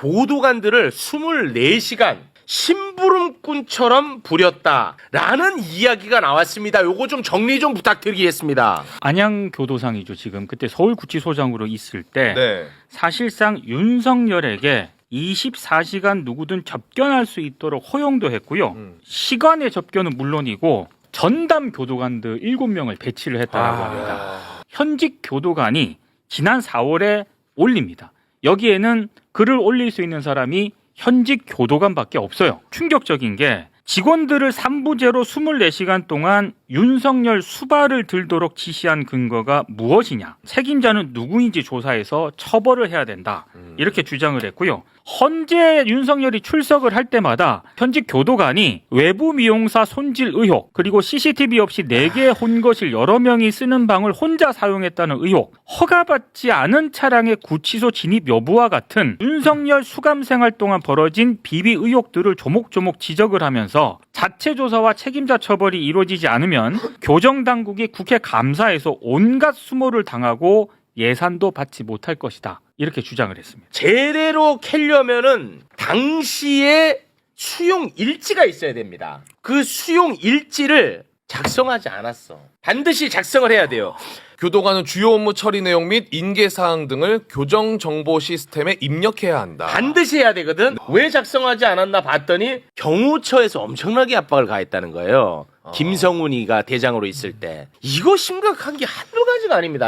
교도관들을 24시간 심부름꾼처럼 부렸다라는 이야기가 나왔습니다. 요거 좀 정리 좀 부탁드리겠습니다. 안양 교도상이죠 지금 그때 서울 구치소장으로 있을 때 네. 사실상 윤석열에게 24시간 누구든 접견할 수 있도록 허용도 했고요. 음. 시간의 접견은 물론이고 전담 교도관들 7명을 배치를 했다라고 아. 합니다. 현직 교도관이 지난 4월에 올립니다. 여기에는 글을 올릴 수 있는 사람이 현직 교도관밖에 없어요. 충격적인 게 직원들을 삼부제로 24시간 동안 윤석열 수발을 들도록 지시한 근거가 무엇이냐? 책임자는 누구인지 조사해서 처벌을 해야 된다. 이렇게 주장을 했고요. 헌재 윤석열이 출석을 할 때마다 현직 교도관이 외부 미용사 손질 의혹 그리고 CCTV 없이 4개의 혼거실 여러 명이 쓰는 방을 혼자 사용했다는 의혹 허가받지 않은 차량의 구치소 진입 여부와 같은 윤석열 수감 생활 동안 벌어진 비비 의혹들을 조목조목 지적을 하면 서 자체 조사와 책임자 처벌이 이루어지지 않으면 교정 당국이 국회 감사에서 온갖 수모를 당하고 예산도 받지 못할 것이다. 이렇게 주장을 했습니다. 제대로 캐려면은 당시에 수용 일지가 있어야 됩니다. 그 수용 일지를 작성하지 않았어. 반드시 작성을 해야 돼요. 교도관은 주요 업무 처리 내용 및 인계 사항 등을 교정 정보 시스템에 입력해야 한다. 반드시 해야 되거든. 왜 작성하지 않았나 봤더니 경호처에서 엄청나게 압박을 가했다는 거예요. 김성훈이가 대장으로 있을 때 이거 심각한 게 한두 가지가 아닙니다.